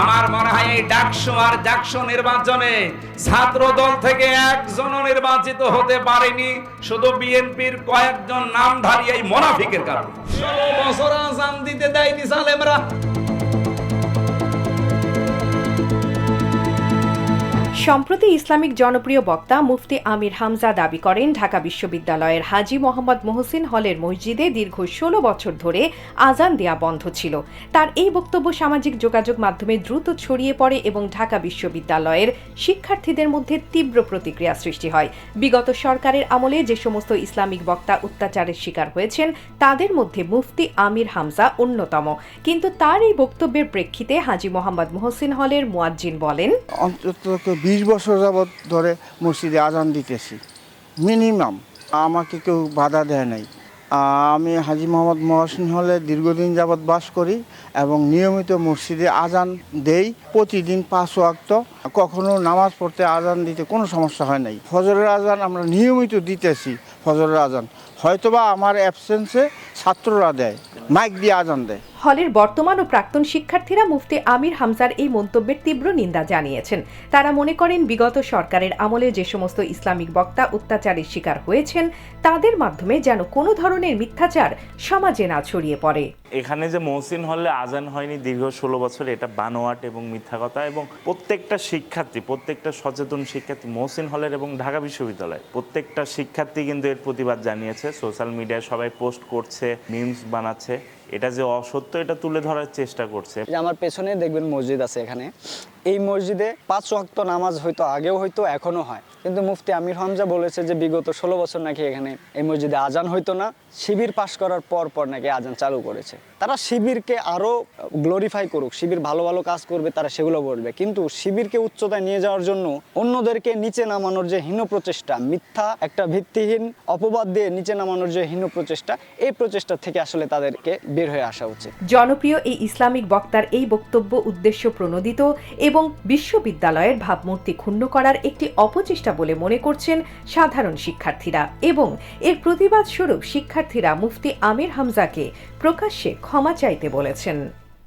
আমার মনে হয় এই ডাকশো আর ডাকশো নির্বাচনে ছাত্র দল থেকে একজনও নির্বাচিত হতে পারেনি। শুধু বিএনপির কয়েকজন নামধারী এই মোনাফিকের কারণে। ষোলো বছর আজান দিতে দেয়নি সালেমরা। সম্প্রতি ইসলামিক জনপ্রিয় বক্তা মুফতি আমির হামজা দাবি করেন, ঢাকা বিশ্ববিদ্যালয়ের হাজী মোহাম্মদ মোহসিন হলের মসজিদে দীর্ঘ ষোলো বছর ধরে আজান দেয়া বন্ধ ছিল। তার এই বক্তব্য সামাজিক যোগাযোগ মাধ্যমে দ্রুত ছড়িয়ে পড়ে এবং ঢাকা বিশ্ববিদ্যালয়ের শিক্ষার্থীদের মধ্যে তীব্র প্রতিক্রিয়া সৃষ্টি হয়। বিগত সরকারের আমলে যে সমস্ত ইসলামিক বক্তা অত্যাচারের শিকার হয়েছেন, তাদের মধ্যে মুফতি আমির হামজা অন্যতম। কিন্তু তার এই বক্তব্যের প্রেক্ষিতে হাজি মোহাম্মদ মোহসিন হলের মুয়াজ্জিন বলেন, অন্তত বিশ বছর যাবৎ ধরে মসজিদে আজান দিতেছি। মিনিমাম। আমাকে কেউ বাধা দেয় নাই। আমি হাজি মোহাম্মদ মহসিন হলে দীর্ঘদিন যাবৎ বাস করি এবং নিয়মিত মসজিদে আজান দেই, প্রতিদিন পাঁচ ওয়াক্ত। কখনো নামাজ পড়তে আজান দিতে কোনো সমস্যা হয় নাই। ফজরের আজান আমরা নিয়মিত দিতেছি, ফজরের আজান। হয়তোবা আমার অ্যাবসেন্সে ছাত্ররা দেয় মাইক দিয়ে আজান দেয়। হলের বর্তমান ও প্রাক্তন শিক্ষার্থীরা মুফতি আমির হামজার এই মন্তব্যের তীব্র নিন্দা জানিয়েছেন। তারা মনে করেন, বিগত সরকারের আমলে যে সমস্ত ইসলামিক বক্তা অত্যাচারের শিকার হয়েছেন, তাদের মাধ্যমে যেন কোনো ধরনের মিথ্যাচার সমাজে না ছড়িয়ে পড়ে। এখানে যে মহসিন হলে আজান হয়নি দীর্ঘ ষোলো বছর, এটা বানোয়াট এবং মিথ্যা কথা। এবং প্রত্যেকটা শিক্ষার্থী, প্রত্যেকটা সচেতন শিক্ষার্থী, মহসিন হলের এবং ঢাকা বিশ্ববিদ্যালয় প্রত্যেকটা শিক্ষার্থী কিন্তু এর প্রতিবাদ জানিয়েছে। সোশ্যাল মিডিয়ায় সবাই পোস্ট করছে, মিমস বানাচ্ছে। এটা যে অসত্য, এটা তুলে ধরার চেষ্টা করছে। আমার পেছনে দেখবেন মসজিদ আছে এখানে। এই মসজিদে পাঁচ ওয়াক্ত নামাজ হয়তো আগেও হয়তো এখনও হয়। কিন্তু মুফতি আমির হামজা বলেছে যে বিগত ষোলো বছর নাকি এখানে এই মসজিদে আজান হইতো না। শিবির পাশ করার পর পর নাকি আজান চালু করেছে। তারা শিবিরকে আরও গ্লোরিফাই করুক, শিবির ভালো ভালো কাজ করবে, তারা সেগুলো বলবে। কিন্তু শিবিরকে উচ্চতায় নিয়ে যাওয়ার জন্য অন্যদেরকে নিচে নামানোর যে হীন প্রচেষ্টা, মিথ্যা একটা ভিত্তিহীন অপবাদ দিয়ে নিচে নামানোর যে হীন প্রচেষ্টা, এই প্রচেষ্টা থেকে আসলে তাদেরকে বের হয়ে আসা উচিত। জনপ্রিয় এই ইসলামিক বক্তার এই বক্তব্য উদ্দেশ্য প্রণোদিত এবং বিশ্ববিদ্যালয়ের ভাবমূর্তি ক্ষুণ্ণ করার একটি অপচেষ্টা বলে মনে করছেন সাধারণ শিক্ষার্থীরা এবং এর প্রতিবাদ স্বরূপ শিক্ষার্থীরা মুফতি আমির হামজাকে প্রকাশ্যে ক্ষমা চাইতে বলেছেন।